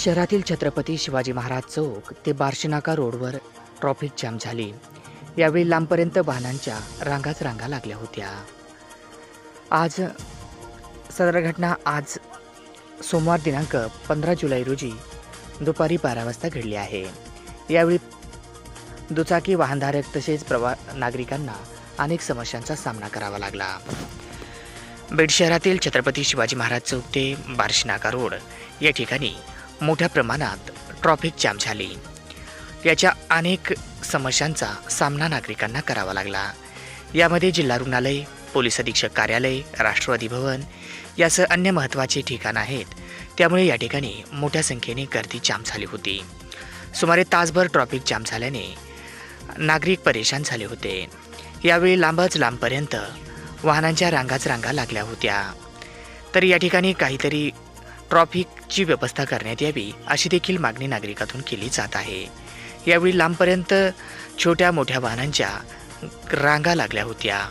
शहरातील छत्रपती शिवाजी महाराज चौक ते बार्शीनाका रोडवर ट्रॉफिक जाम झाली. यावेळी लांबपर्यंत वाहनांच्या रांगाच रांगा लागल्या होत्या. आज सदर घटना आज सोमवार दिनांक पंधरा जुलै रोजी दुपारी बारा वाजता घडली आहे. यावेळी दुचाकी वाहनधारक तसेच प्रवा नागरिकांना अनेक समस्यांचा सामना करावा लागला. बीड शहरातील छत्रपती शिवाजी महाराज चौक ते बार्शीनाका रोड या ठिकाणी मोठ्या प्रमाणात ट्रॉफिक जाम झाली. याच्या अनेक समस्यांचा सामना नागरिकांना करावा लागला. यामध्ये जिल्हा रुग्णालय पोलीस अधीक्षक कार्यालय राष्ट्रवादी भवन यासह अन्य महत्त्वाचे ठिकाण आहेत. त्यामुळे या ठिकाणी मोठ्या संख्येने गर्दी जाम झाली होती. सुमारे तासभर ट्रॉफिक जाम झाल्याने नागरिक परेशान झाले होते. यावेळी लांबच लांबपर्यंत वाहनांच्या रांगाच रांगा लागल्या होत्या. तर या ठिकाणी काहीतरी ट्रॉफिकची व्यवस्था करण्यात यावी अशी देखील मागणी नागरिकातून केली जात आहे. यावेळी लांबपर्यंत छोट्या मोठ्या वाहनांच्या रांगा लागल्या होत्या.